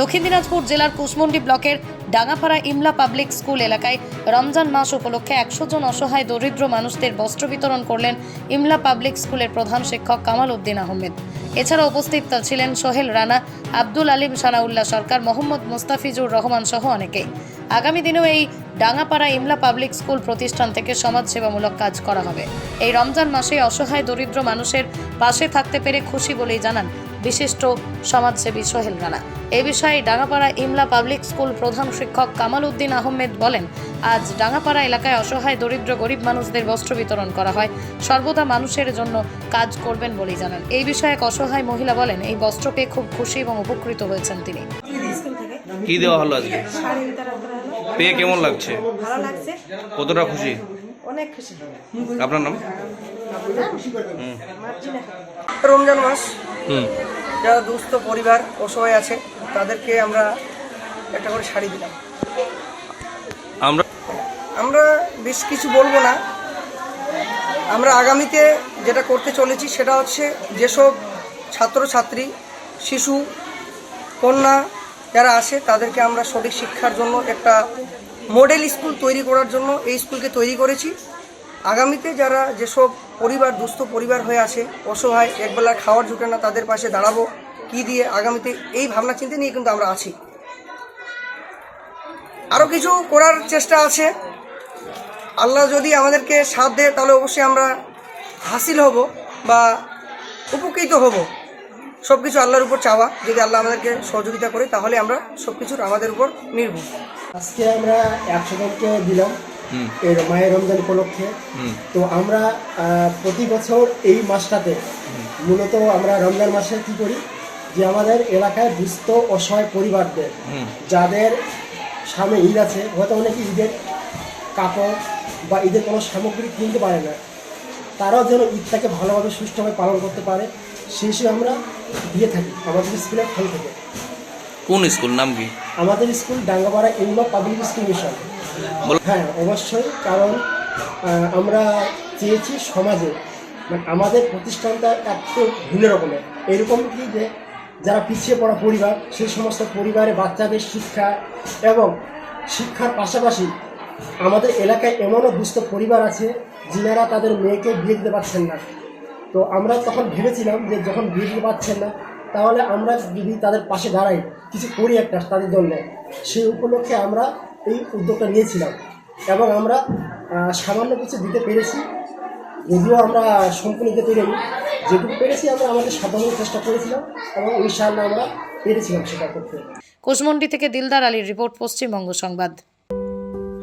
দক্ষিণ দিনাজপুর জেলার কুশমন্ডি ব্লকের ডাঙ্গাপাড়া ইমলা পাবলিক স্কুল এলাকায় রমজান মাস উপলক্ষে একশো জন অসহায় দরিদ্র মানুষদের বস্ত্র বিতরণ করলেন ইমলা পাবলিক স্কুলের প্রধান শিক্ষক কামাল উদ্দিন আহমেদ। এছাড়া উপস্থিত ছিলেন সোহেল রানা, আব্দুল আলিম সানাউল্লাহ সরকার, মোহাম্মদ মুস্তাফিজুর রহমান সহ অনেকেই। আগামী দিনেও এই ডাঙ্গাপাড়া ইমলা পাবলিক স্কুল প্রতিষ্ঠান থেকে সমাজসেবামূলক কাজ করা হবে। এই রমজান মাসে অসহায় দরিদ্র মানুষের পাশে থাকতে পেরে খুশি বলেই জানান বিশিষ্ট সমাজসেবী সোহেল রানা। এ বিষয়ে ডাঙ্গাপাড়া ইমলা পাবলিক স্কুল প্রধান শিক্ষক কামাল উদ্দিন আহমেদ বলেন আজ ডাঙ্গাপাড়া এলাকায় অসহায় দরিদ্র গরিব মানুষদের বস্ত্র বিতরণ করা হয়। সর্বদা মানুষের জন্য কাজ করবেন বলেই জানান। এই বিষয়ে এক অসহায় মহিলা বলেন এই বস্ত্র পেয়ে খুব খুশি এবং উপকৃত হয়েছেন তিনি। কি দেওয়া হলো আজকে? পেয়ে কেমন লাগছে। কতটা খুশি? অনেক খুশি আপনার নাম? রমজান মাস। যারা দুস্থ পরিবার অসহায় আছে তাদেরকে আমরা একটা করে শাড়ি দিলাম। আমরা আমরা বেশ কিছু বলব না। আমরা আগামীতে যেটা করতে চলেছি সেটা হচ্ছে যেসব ছাত্রছাত্রী শিশু কন্যা যারা আছে তাদেরকে আমরা সঠিক শিক্ষার জন্য একটা মডেল স্কুল তৈরি করার জন্য এই স্কুলকে তৈরি করেছি। আগামীতে যারা যেসব পরিবার, দুস্থ পরিবার হয়ে আছে, অসহায়, একবেলা খাওয়ার জুটে না, তাদের পাশে দাঁড়াবো, কি দিয়ে আগামীতে এই ভাবনা, চিন্তা নিয়ে কিন্তু আমরা আছি। আরও কিছু করার চেষ্টা আছে। আল্লাহ যদি আমাদেরকে সাথ দেয়, তাহলে অবশ্যই আমরা হাসিল হব বা উপকৃত হব। সব কিছু আল্লাহর উপর চাওয়া যদি আল্লাহ আমাদেরকে সহযোগিতা করে তাহলে আমরা সব কিছুর আমাদের উপর নির্ভর। আজকে আমরা একশো জনকে দিলাম এই মায়ের রমজান উপলক্ষে। তো আমরা প্রতি বছর এই মাসটাতে মূলত আমরা রমজান মাসে কি করি যে আমাদের এলাকায় দুস্থ অসহায় পরিবারদের যাদের সামনে ঈদ আছে হয়তো অনেকে ঈদের কাপড় বা ঈদের কোনো সামগ্রী কিনতে পারে না। তারাও যেন ঈদটাকে ভালোভাবে সুষ্ঠুভাবে পালন করতে পারে সেই হিসেবে আমরা দিয়ে থাকি আমাদের স্কুলের ফল থেকে। কোন স্কুল? নাম কি? আমাদের school Dangapara Anglo public school mission. হ্যাঁ অবশ্যই কারণ আমরা চেয়েছি সমাজে মানে আমাদের প্রতিষ্ঠানটা এত ভিন্ন রকমের। এরকম কি যে যারা পিছিয়ে পড়া পরিবার সেই সমস্ত পরিবারে বাচ্চাদের শিক্ষা এবং শিক্ষার পাশাপাশি আমাদের এলাকায় এমনও দুস্থ পরিবার আছে, যিনারা তাদের মেয়েকে বিয়ে দিতে পারছেন না। তো আমরা তখন ভেবেছিলাম যে যখন বিয়ে দিতে পারছেন না, তাহলে আমরা যদি তাদের পাশে দাঁড়াই, কিছু করি একটা তাদের জন্য। সেই উপলক্ষে আমরা এই উদ্যোগটা নিয়েছিলাম। এবং আমরা সামান্য কিছু দিতে পেরেছি। যদিও আমরা সম্পূর্ণ দিতে পেরেছি। যেটুকু পেরেছি আমরা আমাদের সাধারণ চেষ্টা করেছিলাম এবং ইনশাআল্লাহ আমরা পেরেছিলাম সেটা করতে। কুশমন্ডি থেকে দিলদার আলীর রিপোর্ট, পশ্চিমবঙ্গ সংবাদ।